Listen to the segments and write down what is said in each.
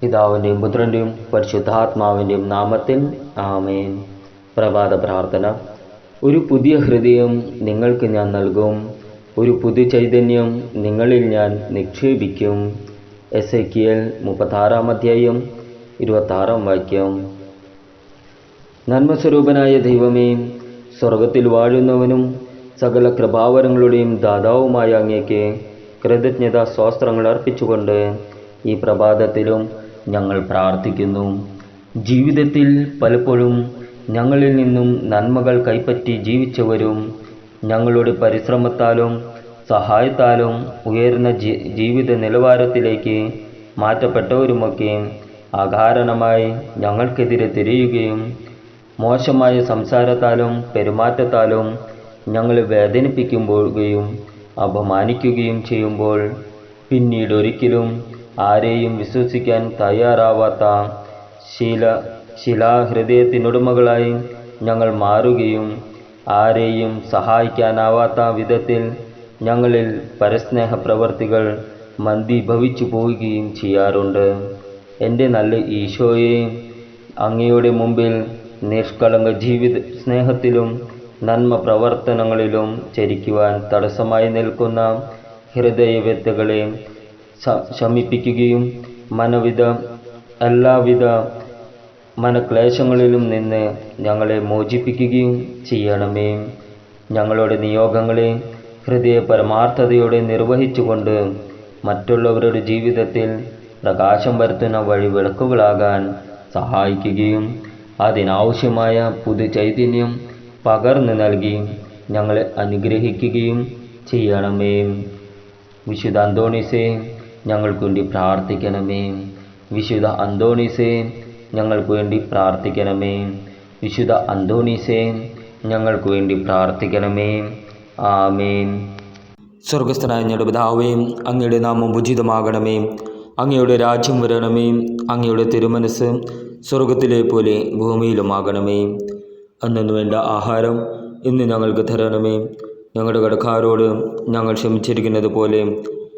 പിതാവിന്റെയും പുത്രന്റെയും പരിശുദ്ധാത്മാവിന്റെയും നാമത്തിൽ ആമേൻ. പ്രഭാത പ്രാർത്ഥന. ഒരു പുതിയ ഹൃദയം നിങ്ങൾക്ക് ഞാൻ നൽകും. ഒരു പുതു ചൈതന്യം നിങ്ങളിൽ ഞാൻ നിക്ഷേപിക്കും. എസ് എ കിയൽ മുപ്പത്താറാം അധ്യായം ഇരുപത്താറാം വാക്യം. നന്മസ്വരൂപനായ ദൈവമേ സ്വർഗത്തിൽ വാഴുന്നവനും സകല കൃപാവരങ്ങളുടെയും ദാതാവുമായ അങ്ങേക്ക് കൃതജ്ഞത സ്വാസ്ത്രങ്ങൾ അർപ്പിച്ചുകൊണ്ട് ഈ പ്രഭാതത്തിലും ഞങ്ങൾ പ്രാർത്ഥിക്കുന്നു. ജീവിതത്തിൽ പലപ്പോഴും ഞങ്ങളിൽ നിന്നും നന്മകൾ കൈപ്പറ്റി ജീവിച്ചവരും ഞങ്ങളുടെ പരിശ്രമത്താലും സഹായത്താലും ഉയർന്ന ജീവിത നിലവാരത്തിലേക്ക് മാറ്റപ്പെട്ടവരുമൊക്കെ അകാരണമായി ഞങ്ങൾക്കെതിരെ തിരിയുകയും മോശമായ സംസാരത്താലും പെരുമാറ്റത്താലും ഞങ്ങളെ വേദനിപ്പിക്കുമ്പോഴുകയും അപമാനിക്കുകയും ചെയ്യുമ്പോൾ പിന്നീട് ഒരിക്കലും ആരെയും വിശ്വസിക്കാൻ തയ്യാറാവാത്ത ശീല ശിലാഹൃദയത്തിനുടമകളായി ഞങ്ങൾ മാറുകയും ആരെയും സഹായിക്കാനാവാത്ത വിധത്തിൽ ഞങ്ങളിൽ പരസ്നേഹ പ്രവർത്തികൾ മന്ദീഭവിച്ചു പോവുകയും ചെയ്യാറുണ്ട്. എന്റെ നല്ല ഈശോയെ അങ്ങയുടെ മുമ്പിൽ നിഷ്കളങ്ക ജീവിത സ്നേഹത്തിലും നന്മ പ്രവർത്തനങ്ങളിലും ചരിക്കുവാൻ തടസ്സമായി നിൽക്കുന്ന ഹൃദയവ്യക്തകളെ ശമിപ്പിക്കുകയും മനവിധ എല്ലാവിധ മനക്ലേശങ്ങളിലും നിന്ന് ഞങ്ങളെ മോചിപ്പിക്കുകയും ചെയ്യണമേ. ഞങ്ങളുടെ നിയോഗങ്ങളെ ഹൃദയ പരമാർത്ഥതയോടെ നിർവഹിച്ചുകൊണ്ട് മറ്റുള്ളവരുടെ ജീവിതത്തിൽ പ്രകാശം വരുത്തുന്ന വഴി വിളക്കുകളാകാൻ സഹായിക്കുകയും അതിനാവശ്യമായ പുതു ചൈതന്യം പകർന്നു നൽകി ഞങ്ങളെ അനുഗ്രഹിക്കുകയും ചെയ്യണമേ. വിശുദ്ധ അന്തോണീസേ ഞങ്ങൾക്ക് വേണ്ടി പ്രാർത്ഥിക്കണമേ. വിശുദ്ധ അന്തോണീസേ ഞങ്ങൾക്ക് വേണ്ടി പ്രാർത്ഥിക്കണമേ. വിശുദ്ധ അന്തോണീസേ ഞങ്ങൾക്ക് വേണ്ടി പ്രാർത്ഥിക്കണമേ. ആമേൻ. സ്വർഗസ്ഥനായ ഞങ്ങളുടെ പിതാവേ അങ്ങയുടെ നാമം ഉചിതമാകണമേ. അങ്ങയുടെ രാജ്യം വരണമേ. അങ്ങയുടെ തിരുമനസ് സ്വർഗത്തിലെ പോലെ ഭൂമിയിലുമാകണമേ. അന്നു വേണ്ട ആഹാരം ഇന്ന് ഞങ്ങൾക്ക് തരണമേ. ഞങ്ങളുടെ കടക്കാരോട് ഞങ്ങൾ ക്ഷമിച്ചിരിക്കുന്നത് പോലെ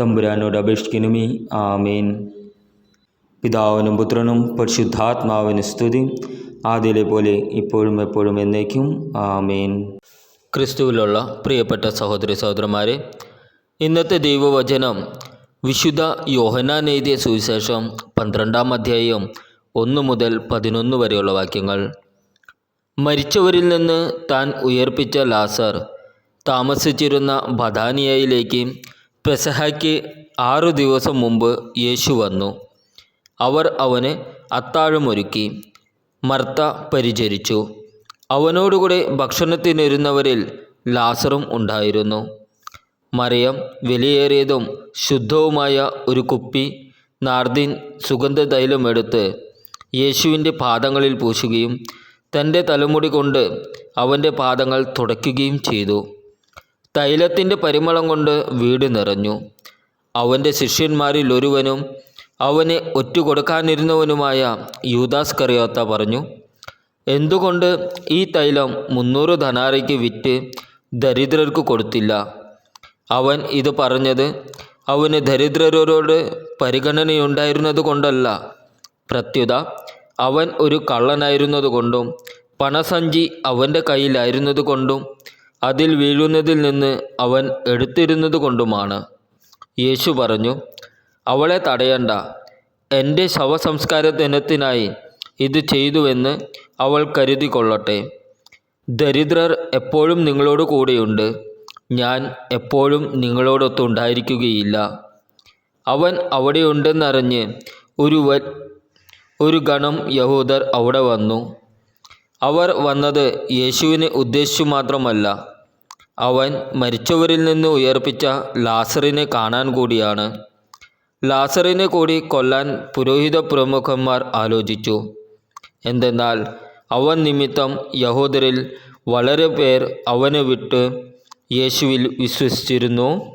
തമ്പുരാനോട് അപേക്ഷിക്കണമേ. ആമീൻ. പിതാവിനും പുത്രനും പരിശുദ്ധാത്മാവിന് സ്തുതി. ആദ്യയിലെ പോലെ ഇപ്പോഴും എപ്പോഴും എന്നേക്കും. ആമീൻ. ക്രിസ്തുവിലുള്ള പ്രിയപ്പെട്ട സഹോദരി സഹോദരന്മാരെ ഇന്നത്തെ ദൈവവചനം വിശുദ്ധ യോഹനാൻ എഴുതിയ സുവിശേഷം പന്ത്രണ്ടാം അധ്യായം ഒന്ന് മുതൽ പതിനൊന്ന് വരെയുള്ള വാക്യങ്ങൾ. മരിച്ചവരിൽ നിന്ന് താൻ ഉയർപ്പിച്ച ലാസർ താമസിച്ചിരുന്ന ബദാനിയയിലേക്ക് പെസഹയ്ക്ക് ആറു ദിവസം മുമ്പ് യേശു വന്നു. അവർ അവന് അത്താഴമൊരുക്കി. മർത്ത പരിചരിച്ചു. അവനോടുകൂടെ ഭക്ഷണത്തിനിരുന്നവരിൽ ലാസറും ഉണ്ടായിരുന്നു. മറിയം വിലയേറിയതും ശുദ്ധവുമായ ഒരു കുപ്പി നാർദിൻ സുഗന്ധതൈലമെടുത്ത് യേശുവിന്റെ പാദങ്ങളിൽ പൂശുകയും തന്റെ തലമുടി കൊണ്ട് അവന്റെ പാദങ്ങൾ തുടയ്ക്കുകയും ചെയ്തു. തൈലത്തിന്റെ പരിമളം കൊണ്ട് വീട് നിറഞ്ഞു. അവന്റെ ശിഷ്യന്മാരിൽ ഒരുവനും അവനെ ഒറ്റുകൊടുക്കാനിരുന്നവനുമായ യൂദാസ് കറിയോത്ത പറഞ്ഞു എന്തുകൊണ്ട് ഈ തൈലം മുന്നൂറ് ധനാറയ്ക്ക് വിറ്റ് ദരിദ്രർക്ക് കൊടുത്തില്ല? അവൻ ഇത് പറഞ്ഞത് അവന് ദരിദ്രരോട് പരിഗണനയുണ്ടായിരുന്നത് കൊണ്ടല്ല പ്രത്യുത അവൻ ഒരു കള്ളനായിരുന്നതുകൊണ്ടും പണസഞ്ചി അവന്റെ കയ്യിലായിരുന്നത് കൊണ്ടും അതിൽ വീഴുന്നതിൽ നിന്ന് അവൻ എടുത്തിരുന്നത് കൊണ്ടുമാണ് യേശു പറഞ്ഞു അവളെ തടയണ്ട. എന്റെ ശവസംസ്കാര ദിനത്തിനായി ഇത് ചെയ്തുവെന്ന് അവൾ കരുതി കൊള്ളട്ടെ ദരിദ്രർ എപ്പോഴും നിങ്ങളോട് കൂടെയുണ്ട്. ഞാൻ എപ്പോഴും നിങ്ങളോടൊത്തുണ്ടായിരിക്കുകയില്ല അവൻ അവിടെയുണ്ടെന്നറിഞ്ഞ് ഒരു വ ഒരു ഗണം യഹൂദർ അവിടെ വന്നു. അവർ വന്നത് യേശുവിനെ ഉദ്ദേശിച്ചു മാത്രമല്ല അവൻ മരിച്ചവരിൽ നിന്ന് ഉയർപ്പിച്ച ലാസറിനെ കാണാൻ കൂടിയാണ്. ലാസറിനെ കൂടി കൊല്ലാൻ പുരോഹിത പ്രമുഖന്മാർ ആലോചിച്ചു. എന്തെന്നാൽ അവൻ നിമിത്തം യഹോദരിൽ വളരെ പേർ അവനെ വിട്ട് യേശുവിൽ വിശ്വസിച്ചിരുന്നു.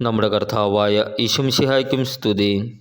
നമ്മുടെ കർത്താവായ ഇഷംഷിഹായ്ക്കും സ്തുതി.